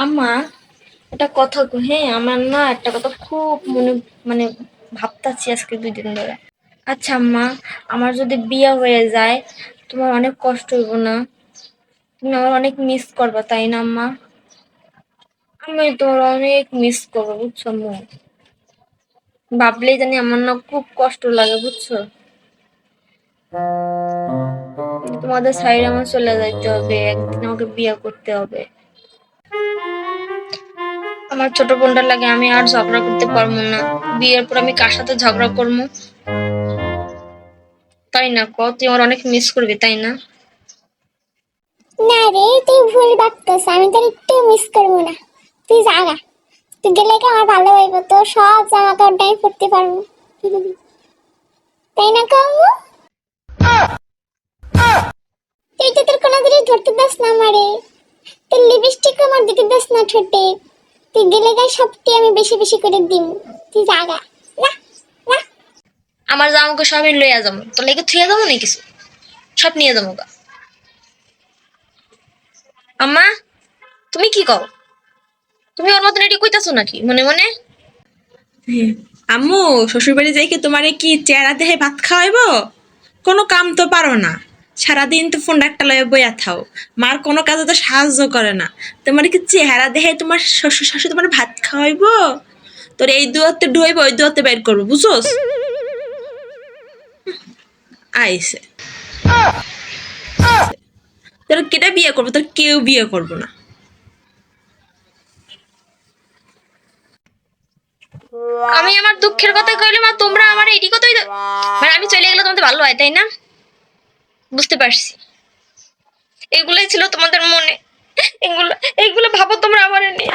আম্মা একটা কথা হ্যাঁ আমার না একটা কথা খুব মনে মানে ভাবতাছি আজকে দুই দিন ধরে। আচ্ছা আম্মা, আমার যদি বিয়ে হয়ে যায়, তোমার অনেক কষ্ট হইব না? তুমি আমার অনেক মিস করবা, তাই না আম্মা? আমি তোমার অনেক মিস করব, বুঝছ আম্মু? ভাবলেই জানি আমার না খুব কষ্ট লাগে, বুঝছ? তোমাদের সাইডে আমার চলে যাইতে হবে, একদিন আমাকে বিয়ে করতে হবে। আমার ছোট বোনটার লাগে আমি আর ঝগড়া করতে পারব না। বিয়ের পর আমি কার সাথে ঝগড়া করব? তাই না ক তুই আমার অনেক মিস করবি, তাই না? না রে, তুই ভুল ভাবতেছ, আমি তোর একটু মিস না। তুই তুই গেলে কি আমার ভালো হইব? তোর সব জামা পারব। তাই না কামু তুই তো তোর কোনো ধরতে দাস না আমারে। তোর লিপস্টিক আমার দিকে দাস না ঠোঁটে। তুই গেলে গায়ে সবটি আমি বেশি বেশি করে দিম। তুই জাগা যা যা। আমার জামাকে সব আমি লইয়া যাব। তো লেগে থুয়ে যাব না কিছু? সব নিয়ে যাব গা। আম্মা তুমি কি কও? তুমি ওর মতন এটি কইতাছো নাকি মনে মনে? আম্মু শ্বশুরবাড়ি যাই কি তোমারে কি চেহারা দেহে ভাত খাওয়াইব? কোনো কাম তো পারো না। সারাদিন তো ফোনটা একটা লয়ে বইয়া থাও। মার কোনো কাজে তো সাহায্য করে না। তোমার কি চেহারা দেহে তোমার শ্বশুর শাশুড়ি তোমার ভাত খাওয়াইব? তোর এই দুয়াতে ডুয়াইব ওই দুয়াতে বের করব, বুঝোস? আইসে। তোর কেটা বিয়ে করব, তোর কেউ বিয়ে করব না। আমি আমার দুঃখের কথা কইলে মা, তোমরা আমার এটি কথাই মানে আমি চলে গেলে তোমাদের ভালো হয়, তাই না? বুঝতে পারছি। এগুলোই ছিল তোমাদের মনে। এগুলো এগুলো ভাবো তোমরা আমার নিয়ে।